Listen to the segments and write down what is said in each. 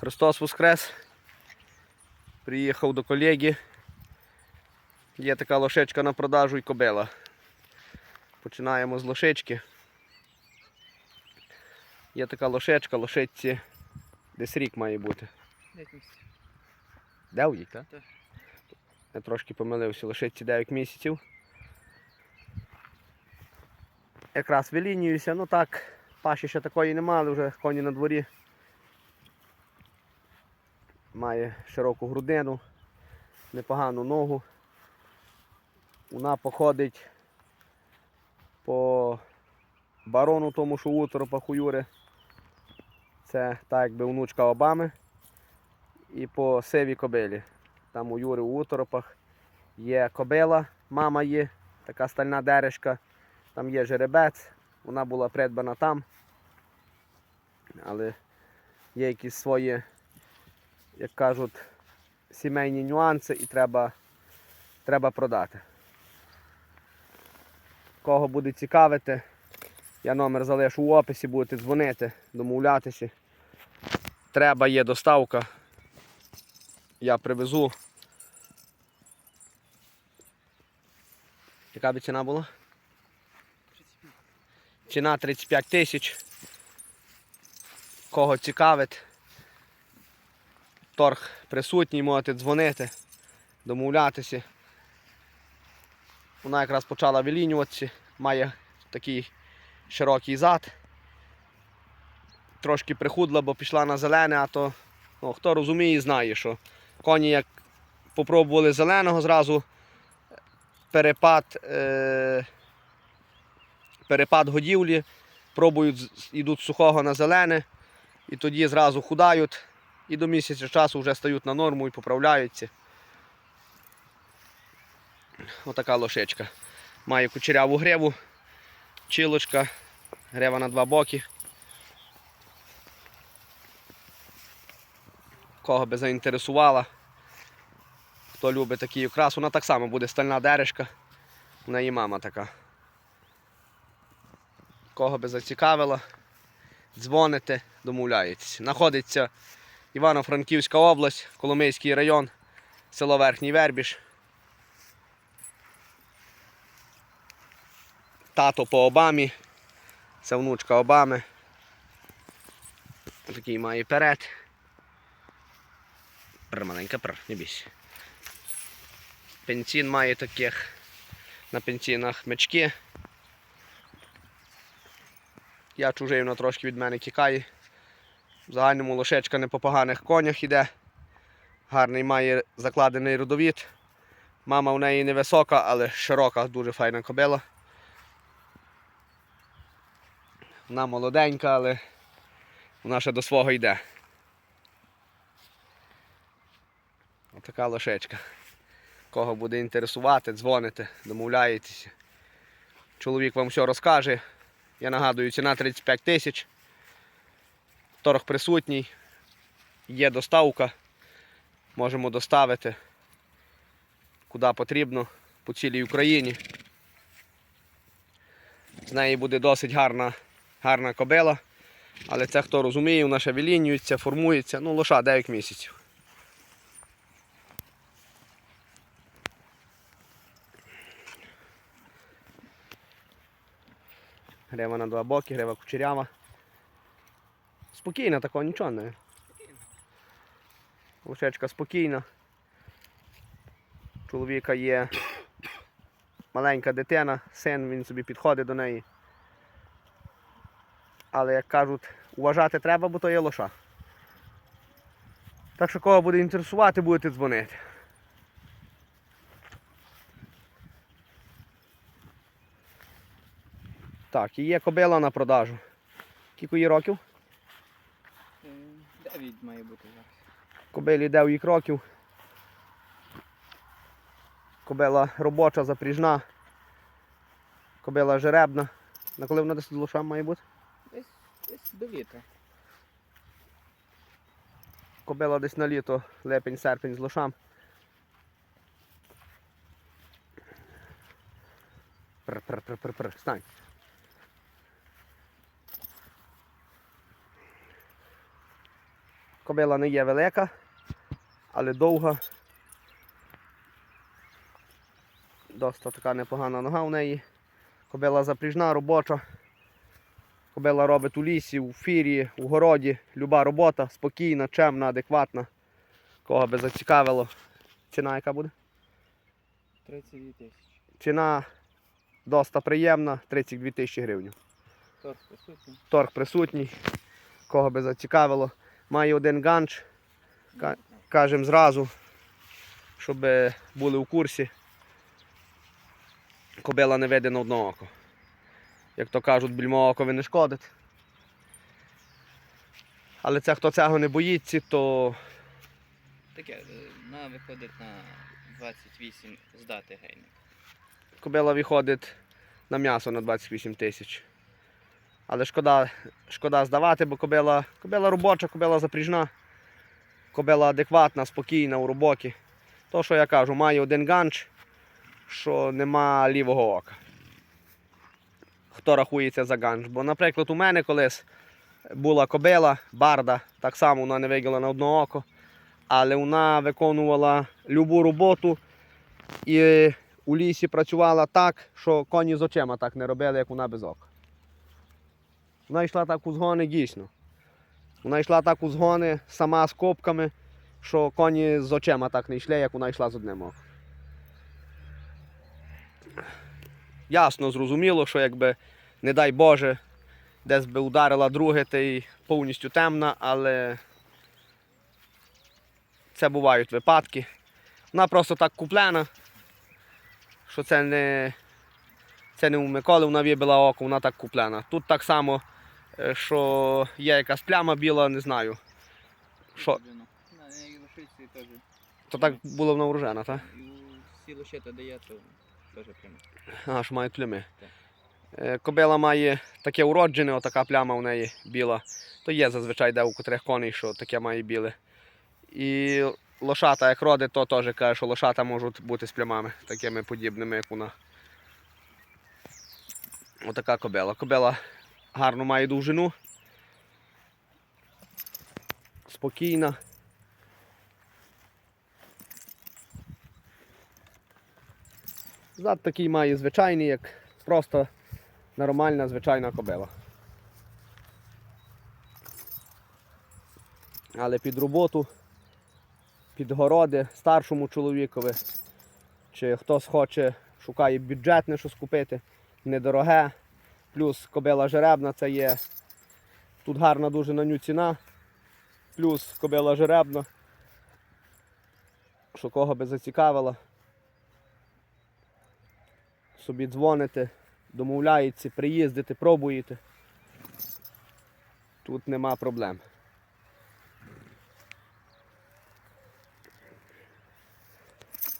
Христос Воскрес. Приїхав до колеги. Є така лошечка на продажу і кобила. Починаємо з лошечки. Є така лошечка, лошечці десь рік має бути. Дев'ять, так? Так. Я трошки помилився, лошиці 9 місяців. Якраз вилінююся, ну так, паші ще такої немає, вже коні на дворі. Має широку грудину, непогану ногу. Вона походить по барону тому, що у Уторопах у Юри. Це так якби внучка Обами. І по сивій кобилі. Там у Юри у Уторопах є кобила, мама є, така стальна дерешка, там є жеребець, вона була придбана там. Але є якісь свої, як кажуть, сімейні нюанси і треба, треба продати. Кого буде цікавити, я номер залишу в описі, будете дзвонити, домовлятися. Треба є доставка. Я привезу. Яка би ціна була? Ціна 35 тисяч. Кого цікавить. Торг присутній, можете дзвонити, домовлятися. Вона якраз почала вилінюватися, має такий широкий зад. Трошки прихудла, бо пішла на зелене, а то ну, хто розуміє, знає, що коні як попробували зеленого зразу перепад, е, перепад годівлі, пробують, йдуть сухого на зелене, і тоді зразу худають, і до місяця часу вже стають на норму і поправляються. Отака лошечка. Має кучеряву гриву, чилочка, грива на два боки. Кого би заінтересувала. Хто любить такий окрас, вона так само буде стальна дерешка. У неї мама така. Кого би зацікавила, дзвоните, домовляєтесь. Знаходиться Івано-Франківська область, Коломийський район, село Верхній Вербіж. Тато по Обамі. Це внучка Обами. Такий має перед. Пр, маленька пр, не бійся. Пенсін має таких на пенсінах мечки. Я чужий, воно трошки від мене тікає. В загальному лошечка не по поганих конях іде. Гарний має закладений родовід. Мама в неї невисока, але широка, дуже файна кобила. Вона молоденька, але вона ще до свого йде. Отака лошечка. Кого буде інтересувати, дзвоните, домовляєтеся. Чоловік вам все розкаже. Я нагадую, ціна 35 тисяч. Торг присутній. Є доставка. Можемо доставити куди потрібно, по цілій Україні. З неї буде досить гарна, гарна кобила. Але це хто розуміє, вона ще вилінюється, формується. Ну, лоша 9 місяців. Грива на два боки, грива кучерява. Спокійна такого, нічого не. Лошечка спокійна. Чоловіка є маленька дитина, син, він собі підходить до неї. Але, як кажуть, уважати треба, бо то є лоша. Так що кого буде інтересувати, будете дзвонити. Так, і є кобила на продажу. Скільки їй років? Дев'ять має бути зараз. Кобилі 9 років. Кобила робоча, запріжна. Кобила жеребна. На коли вона десь лошам має бути? Десь, десь до літа. Кобила десь на літо, липень, серпень з лошам. Пр-пр-пр-пр-пр. Стань. Кобила не є велика, але довга. Доста така непогана нога в неї. Кобила запріжна, робоча. Кобила робить у лісі, у фірі, у городі. Люба робота, спокійна, чемна, адекватна. Кого би зацікавило. Ціна яка буде? 32 тисячі. Ціна доста приємна, 32 тисячі гривень. Торг присутній. Торг присутній, кого би зацікавило. Має один ганч, кажемо зразу, щоб були у курсі. Кобила не видно на одне око. Як то кажуть, більмо окові не шкодить. Але це хто цього не боїться, то Таке, е, на виходить на 28 здати гейник. кобила виходить на м'ясо на 28 тисяч. Але шкода, шкода здавати, бо кобила, кобила робоча, кобила запріжна, кобила адекватна, спокійна у роботі. То, що я кажу, має один ганч, що нема лівого ока. Хто рахується за ганч? Бо, наприклад, у мене колись була кобила, барда, так само вона не вигіла на одне око, але вона виконувала любу роботу і у лісі працювала так, що коні з очима так не робили, як вона без ока. Вона йшла так у згони дійсно. Вона йшла так у згони сама з копками, що коні з очима так не йшли, як вона йшла з одним оком. Ясно, зрозуміло, що якби, не дай Боже, десь би ударила друге, та й повністю темна, але це бувають випадки. Вона просто так куплена, що це не, це не у Миколи, вона вибила око, вона так куплена. Тут так само, що є якась пляма біла, не знаю. Що? Неї лошиці теж. То так було навружена, так? І у всі лошета дає, то теж прямо. Ага, що мають плями. Так. Е, Кобила має таке уроджене, отака пляма у неї біла. То є зазвичай де у котрих коней, що таке має біле. І лошата, як родить, то теж каже, що лошата можуть бути з плямами, такими подібними, як вона. Отака кобила. Кобила гарно має довжину. Спокійна. Зад такий має звичайний, як просто нормальна звичайна кобила. Але під роботу, під городи старшому чоловікові, чи хтось хоче, шукає бюджетне щось купити, недороге. Плюс кобила жеребна це є. Тут гарна дуже на ню ціна. Плюс кобила жеребна. Що кого би зацікавила собі дзвоните, домовляєтеся, приїздите, пробуєте. Тут нема проблем.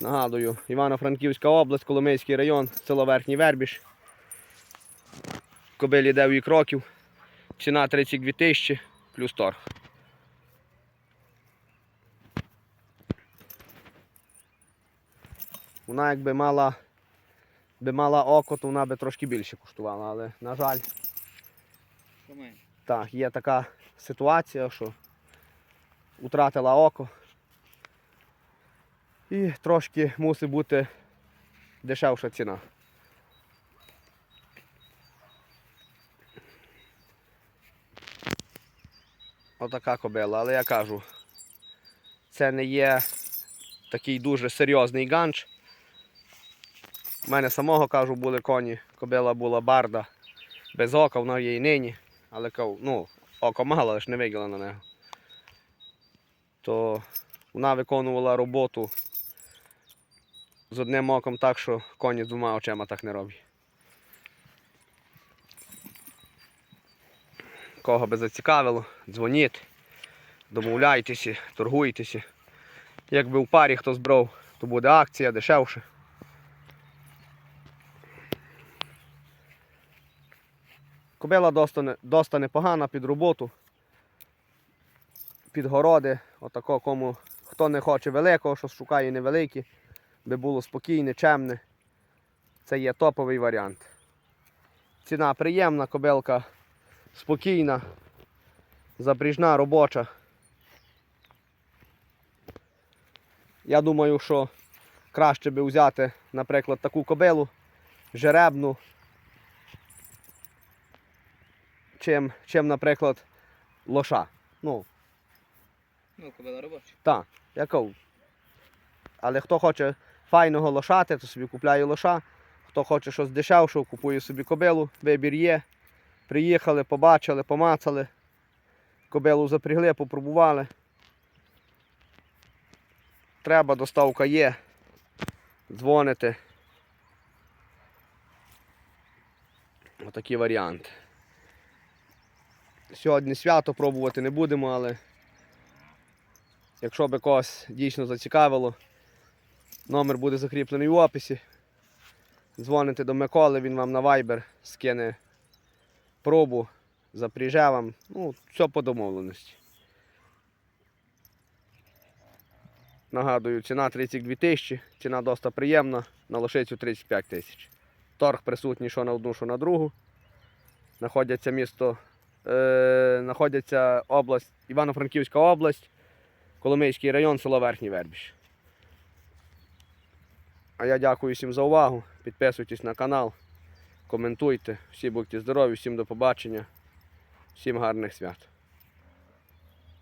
Нагадую, Івано-Франківська область, Коломийський район, село Верхній Вербіж. Кобилі 9 років. Ціна 32 тисячі плюс торг. Вона якби мала би мала око, то вона би трошки більше коштувала, але, на жаль, так, є така ситуація, що втратила око. І трошки мусить бути дешевша ціна. Отака кобила, але я кажу, це не є такий дуже серйозний ганч. У мене самого кажу, були коні. Кобила була барда без ока, вона є і нині. Але ну, око мало, але ж не вигіла на нього. То вона виконувала роботу з одним оком так, що коні з двома очима так не роблять. Кого би зацікавило, дзвоніть, домовляйтеся, торгуйтеся. Якби в парі хтось брав, то буде акція дешевше. Кобила доста, доста непогана під роботу, під городи, отако кому хто не хоче великого, що шукає невеликі, би було спокійне, чемне. Це є топовий варіант. Ціна приємна, кобилка спокійна, запріжна, робоча. Я думаю, що краще би взяти, наприклад, таку кобилу, жеребну, чим, чим наприклад, лоша. Ну, Ну, кобила робоча. так, я. Але хто хоче файного лошати, то собі купляє лоша. Хто хоче щось дешевшого, купує собі кобилу, вибір є. Приїхали, побачили, помацали. Кобилу запрягли, попробували. Треба, доставка є. Дзвоните. Отакі варіанти. Сьогодні свято пробувати не будемо, але Якщо би когось дійсно зацікавило, номер буде закріплений в описі. Дзвоните до Миколи, він вам на Viber скине пробу, запряже вам. Ну, все по домовленості. Нагадую, ціна 32 тисячі, ціна досить приємна, на лошицю 35 тисяч. Торг присутній що на одну, що на другу. Знаходяться місто, е, знаходяться область, Івано-Франківська область. Коломийський район, село Верхній Вербіж. А я дякую всім за увагу. Підписуйтесь на канал, коментуйте. Всі будьте здорові, всім до побачення, всім гарних свят.